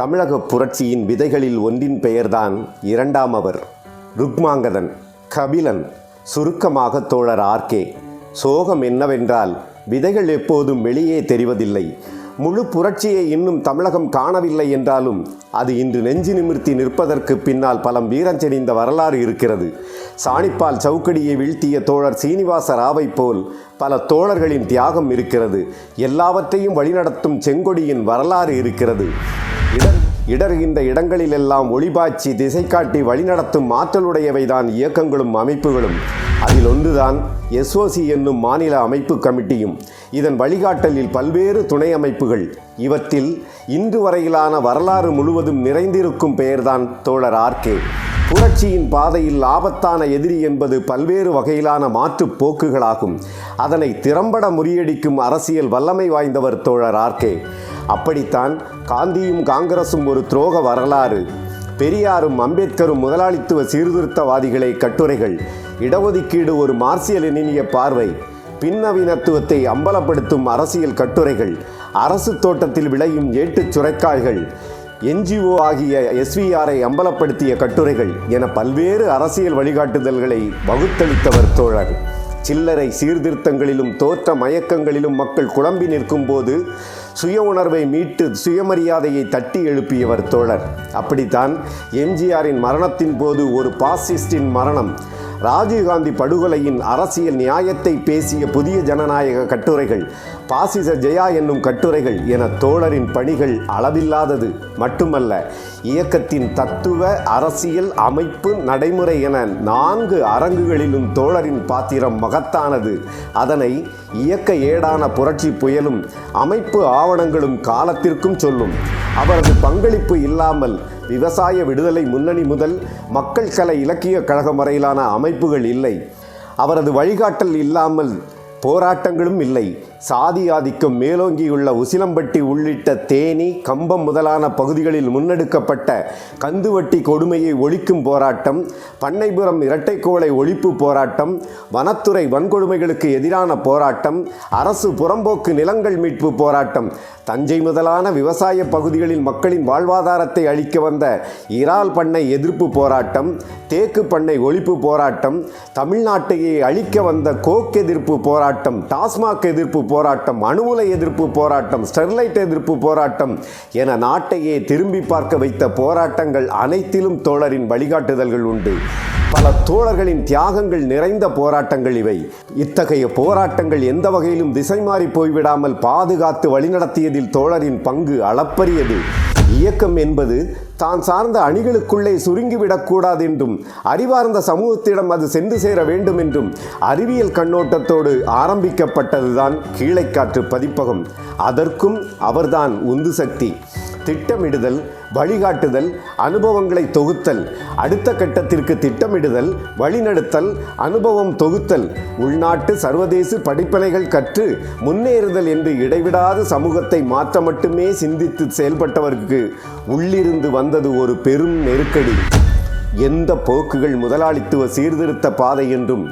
தமிழக புரட்சியின் விதைகளில் ஒன்றின் பெயர்தான் இரண்டாம் அவர் ருக்மாங்கதன். கபிலன் சுருக்கமாக தோழர் ஆர்கே சோகம் என்னவென்றால் விதைகள் எப்போதும் வெளியே தெரிவதில்லை. முழு புரட்சியை இன்னும் தமிழகம் காணவில்லை என்றாலும் அது இன்று நெஞ்சு நிமிர்த்தி நிற்பதற்கு பின்னால் பலம் வீரஞ்செறிந்த வரலாறு இருக்கிறது. சாணிப்பால் சவுக்கடியை வீழ்த்திய தோழர் சீனிவாச ராவை போல் பல தோழர்களின் தியாகம் இருக்கிறது. எல்லாவற்றையும் வழிநடத்தும் செங்கொடியின் வரலாறு இருக்கிறது. இடர் இடர்கின்ற இடங்களிலெல்லாம் ஒளிபாய்ச்சி திசை காட்டி வழிநடத்தும் ஆற்றலுடையவைதான் இயக்கங்களும் அமைப்புகளும். அதில் ஒன்றுதான் எஸ்ஓசி என்னும் மாநில அமைப்பு கமிட்டியும். இதன் வழிகாட்டலில் பல்வேறு துணை அமைப்புகள். இவற்றில் இன்று வரையிலான வரலாறு முழுவதும் நிறைந்திருக்கும் பெயர்தான் தோழர் ஆர்கே புரட்சியின் பாதையில் ஆபத்தான எதிரி என்பது பல்வேறு வகையிலான மாற்றுப் போக்குகளாகும். அதனை திறம்பட முறியடிக்கும் அரசியல் வல்லமை வாய்ந்தவர் தோழர் ஆர்கே அப்படித்தான் காந்தியும் காங்கிரசும் ஒரு துரோக வரலாறு. பெரியாரும் அம்பேத்கரும் முதலாளித்துவ சீர்திருத்தவாதிகளை கட்டுரைகள். இடஒதுக்கீடு ஒரு மார்சியல் எண்ணிய பார்வை. பின்னவீனத்துவத்தை அம்பலப்படுத்தும் அரசியல் கட்டுரைகள். அரசு தோட்டத்தில் விளையும் ஏட்டுச் சுரைக்காய்கள். என்ஜிஓ ஆகிய எஸ்விஆரை அம்பலப்படுத்திய கட்டுரைகள் என பல்வேறு அரசியல் வழிகாட்டுதல்களை வகுத்தளித்தவர் தோழர். சில்லறை சீர்திருத்தங்களிலும் தோற்ற மயக்கங்களிலும் மக்கள் குழம்பி நிற்கும் போது சுய உணர்வை மீட்டு சுயமரியாதையை தட்டி எழுப்பியவர் தோழர். அப்படித்தான் எம்ஜிஆரின் மரணத்தின் போது ஒரு பாசிஸ்டின் மரணம் ராஜீவ்காந்தி படுகொலையின் அரசியல் நியாயத்தை பேசிய புதிய ஜனநாயக கட்டுரைகள் பாசிச ஜெயா என்னும் கட்டுரைகள் என தோழரின் பணிகள் அளவில்லாதது மட்டுமல்ல இயக்கத்தின் தத்துவ அரசியல் அமைப்பு நடைமுறை என நான்கு அரங்குகளிலும் தோழரின் பாத்திரம் மகத்தானது. அதனை இயக்க ஏடான புரட்சி புயலும் அமைப்பு ஆவணங்களும் காலத்திற்கும் சொல்லும். அவரது பங்களிப்பு இல்லாமல் விவசாய விடுதலை முன்னணி முதல் மக்கள் கலை இலக்கிய கழகம் வரையிலான அமைப்புகள் இல்லை. அவரது வழிகாட்டல் இல்லாமல் போராட்டங்களும் இல்லை. சாதி ஆதிக்கம் மேலோங்கியுள்ள உசிலம்பட்டி உள்ளிட்ட தேனி கம்பம் முதலான பகுதிகளில் முன்னெடுக்கப்பட்ட கந்துவட்டி கொடுமையை ஒழிக்கும் போராட்டம் பண்ணைபுரம் இரட்டைக்கோளை ஒழிப்பு போராட்டம் வனத்துறை வன்கொடுமைகளுக்கு எதிரான போராட்டம் அரசு புறம்போக்கு நிலங்கள் மீட்பு போராட்டம் தஞ்சை முதலான விவசாய பகுதிகளில் மக்களின் வாழ்வாதாரத்தை அளிக்க வந்த இறால் பண்ணை எதிர்ப்பு போராட்டம் தேக்கு பண்ணை ஒழிப்பு போராட்டம் தமிழ்நாட்டையே அழிக்க வந்த கோக் எதிர்ப்பு போராட்டம் டாஸ்மாக் எதிர்ப்பு போராட்டம் அணுவுலை எதிர்ப்பு போராட்டம் ஸ்டெர்லைட் எதிர்ப்பு போராட்டம் என நாட்டையே திரும்பி பார்க்க வைத்த போராட்டங்கள் அனைத்திலும் தோழரின் வழிகாட்டுதல்கள் உண்டு. பல தோழர்களின் தியாகங்கள் நிறைந்த போராட்டங்கள் இவை. இத்தகைய போராட்டங்கள் எந்த வகையிலும் திசை மாறி போய்விடாமல் பாதுகாத்து வழிநடத்தியதில் தோழரின் பங்கு அளப்பரியது. இயக்கம் என்பது தான் சார்ந்த அணிகளுக்குள்ளே சுருங்கிவிடக்கூடாது என்றும் அறிவார்ந்த சமூகத்திடம் அது சென்று சேர வேண்டும் என்றும் அறிவியல் கண்ணோட்டத்தோடு ஆரம்பிக்கப்பட்டதுதான் கீழைக்காற்று பதிப்பகம். அதற்கும் அவர்தான் உந்து சக்தி. திட்டமிடுதல் வழிகாட்டுதல் அனுபவங்களை தொகுத்தல். அடுத்த கட்டத்திற்கு திட்டமிடுதல் வழிநடத்தல் அனுபவம் தொகுத்தல். உள்நாட்டு சர்வதேச படிப்பனைகள் கற்று முன்னேறுதல் என்று இடைவிடாத சமூகத்தை மாற்ற மட்டுமே சிந்தித்து செயல்பட்டவருக்கு உள்ளிருந்து வந்தது ஒரு பெரும் நெருக்கடி. எந்த போக்குகள் முதலாளித்துவ சீர்திருத்த பாதை என்றும்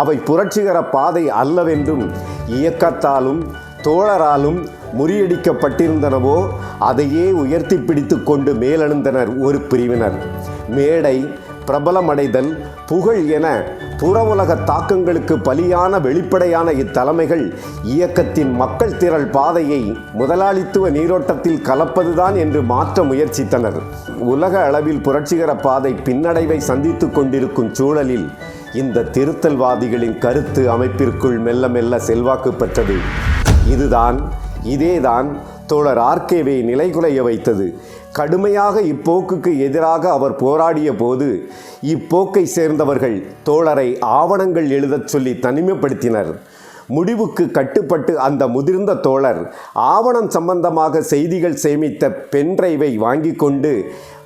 அவை புரட்சிகர பாதை அல்லவென்றும் இயக்கத்தாலும் தோழராலும் முறியடிக்கப்பட்டிருந்தனவோ அதையே உயர்த்தி பிடித்து கொண்டு மேலெழுந்தனர் ஒரு பிரிவினர். மேடை பிரபலமடைதல் புகழ் என புறவுலக தாக்கங்களுக்கு பலியான வெளிப்படையான இத்தலைமைகள் இயக்கத்தின் மக்கள் திரள் பாதையை முதலாளித்துவ நீரோட்டத்தில் கலப்பதுதான் என்று மாற்ற முயற்சித்தனர். உலக அளவில் புரட்சிகர பாதை பின்னடைவை சந்தித்து கொண்டிருக்கும் சூழலில் இந்த திருத்தல்வாதிகளின் கருத்து அமைப்பிற்குள் மெல்ல மெல்ல செல்வாக்கு பெற்றது. இதுதான் இதேதான் தோழர் ஆர்கேவை நிலைகுலைய வைத்தது. கடுமையாக இப்போக்குக்கு எதிராக அவர் போராடிய போது இப்போக்கை சேர்ந்தவர்கள் தோழரை ஆவணங்கள் எழுதச் சொல்லி தனிமைப்படுத்தினர். முடிவுக்கு கட்டுப்பட்டு அந்த முதிர்ந்த தோழர் ஆவணம் சம்பந்தமாக செய்திகள் சேமித்த பென்டிரைவை வாங்கி கொண்டு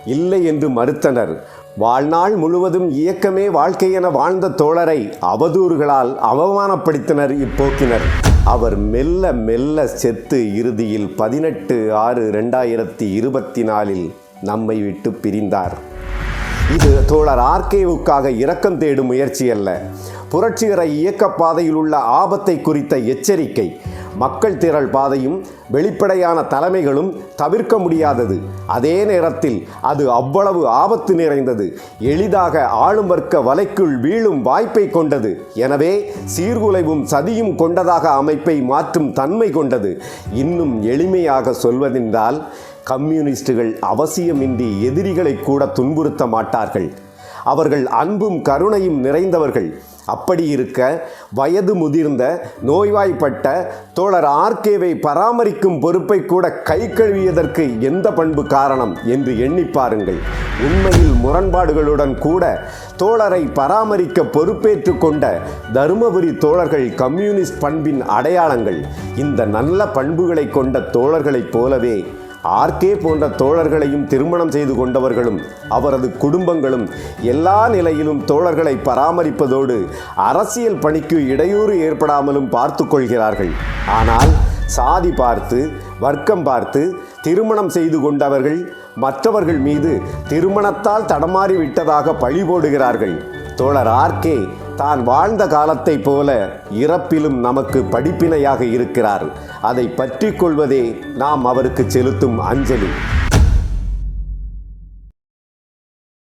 இல்லை என்று மறுத்தனர். வாழ்நாள் முழுவதும் இயக்கமே வாழ்க்கை என வாழ்ந்த தோழரை அவதூறுகளால் அவமானப்படுத்தினர் இப்போக்கினர். அவர் மெல்ல மெல்ல செத்து இறுதியில் பதினெட்டு ஆறு ரெண்டாயிரத்தி இருபத்தி நாலில் நம்மை விட்டு பிரிந்தார். இது தோழர் ஆர்கேவுக்காக இரக்கம் தேடும் முயற்சி அல்ல. புரட்சிகர இயக்க பாதையில் உள்ள ஆபத்தை குறித்த எச்சரிக்கை மக்கள் திரள் பாதையும் வெளிப்படையான தலைமைகளும் தவிர்க்க முடியாதது. அதே நேரத்தில் அது அவ்வளவு ஆபத்து நிறைந்தது. எளிதாக ஆளும் வர்க்க வலைக்குள் வீழும் வாய்ப்பை கொண்டது. எனவே சீர்குலைவும் சதியும் கொண்டதாக அமைப்பை மாற்றும் தன்மை கொண்டது. இன்னும் எளிமையாக சொல்வதென்றால் கம்யூனிஸ்டுகள் அவசியமின்றி எதிரிகளை கூட துன்புறுத்த மாட்டார்கள். அவர்கள் அன்பும் கருணையும் நிறைந்தவர்கள். அப்படி இருக்க வயது முதிர்ந்த நோய்வாய்ப்பட்ட தோழர் ஆர்கேவை பராமரிக்கும் பொறுப்பை கூட கை கழுவியதற்கு எந்த பண்பு காரணம் என்று எண்ணி பாருங்கள். உண்மையில் முரண்பாடுகளுடன் கூட தோழரை பராமரிக்க பொறுப்பேற்று கொண்ட தருமபுரி தோழர்கள் கம்யூனிஸ்ட் பண்பின் அடையாளங்கள். இந்த நல்ல பண்புகளை கொண்ட தோழர்களைப் போலவே ஆர்கே போன்ற தோழர்களையும் திருமணம் செய்து கொண்டவர்களும் அவரது குடும்பங்களும் எல்லா நிலையிலும் தோழர்களை பராமரிப்பதோடு அரசியல் பணிக்கு இடையூறு ஏற்படாமலும் பார்த்து கொள்கிறார்கள். ஆனால் சாதி பார்த்து வர்க்கம் பார்த்து திருமணம் செய்து கொண்டவர்கள் மற்றவர்கள் மீது திருமணத்தால் தடமாறி விட்டதாக பழி போடுகிறார்கள். தோழர் ஆர்கே தான் வாழ்ந்த காலத்தைப் போல இறப்பிலும் நமக்கு படிப்பினையாக இருக்கிறார். அதை பற்றி கொள்வதே நாம் அவருக்கு செலுத்தும் அஞ்சலி.